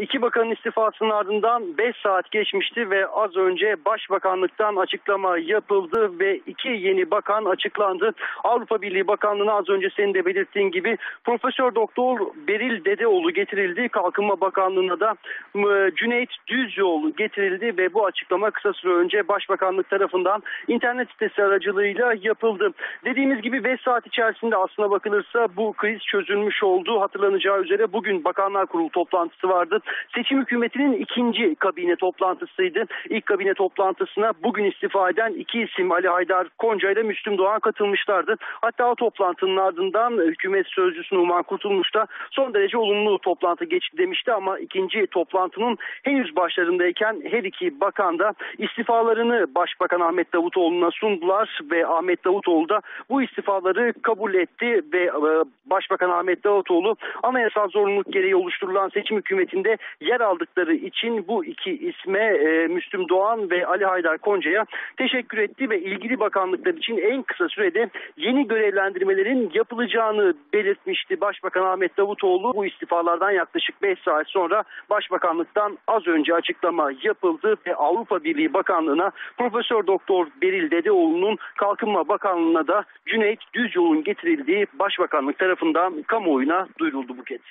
iki bakanın istifasının ardından 5 saat geçmişti ve az önce Başbakanlıktan açıklama yapıldı ve iki yeni bakan açıklandı. Avrupa Birliği Bakanlığı'na az önce senin de belirttiğin gibi Profesör Doktor Beril Dedeoğlu getirildi. Kalkınma Bakanlığı'na da Cüneyt Düzyoğlu getirildi ve bu açıklama kısa süre önce Başbakanlık tarafından internet sitesi aracılığıyla yapıldı. Dediğimiz gibi 5 saat içerisinde aslına bakılırsa bu kriz çözülmüş oldu. Hatırlanacağı üzere bugün Bakanlar Kurulu toplantısı vardı. Seçim hükümetinin ikinci kabine toplantısıydı. İlk kabine toplantısına bugün istifa eden iki isim Ali Haydar Konca ile Müslüm Doğan katılmışlardı. Hatta o toplantının ardından hükümet sözcüsü Numan Kurtulmuş da son derece olumlu toplantı geçti demişti ama ikinci toplantının henüz başlarındayken her iki bakan da istifalarını Başbakan Ahmet Davutoğlu'na sundular ve Ahmet Davutoğlu da bu istifaları kabul etti ve e, Başbakan Ahmet Davutoğlu anayasal zorunluluk gereği oluşturulan seçim hükümetinde yer aldıkları için bu iki isme e, Müslüm Doğan ve Ali Haydar Konca'ya teşekkür etti ve ilgili bakanlıklar için en kısa sürede yeni görevlendirmelerin yapılacağını belirtmişti Başbakan Ahmet Davutoğlu. Bu istifalardan yaklaşık 5 saat sonra Başbakanlıktan az önce açıklama yapıldı ve Avrupa Birliği Bakanlığı'na Profesör Doktor Beril Dedeoğlu'nun Kalkınma Bakanlığı'na da Cüneyt Düzyol'un getirildiği Başbakanlık tarafından kamuoyuna duyuruldu Buket.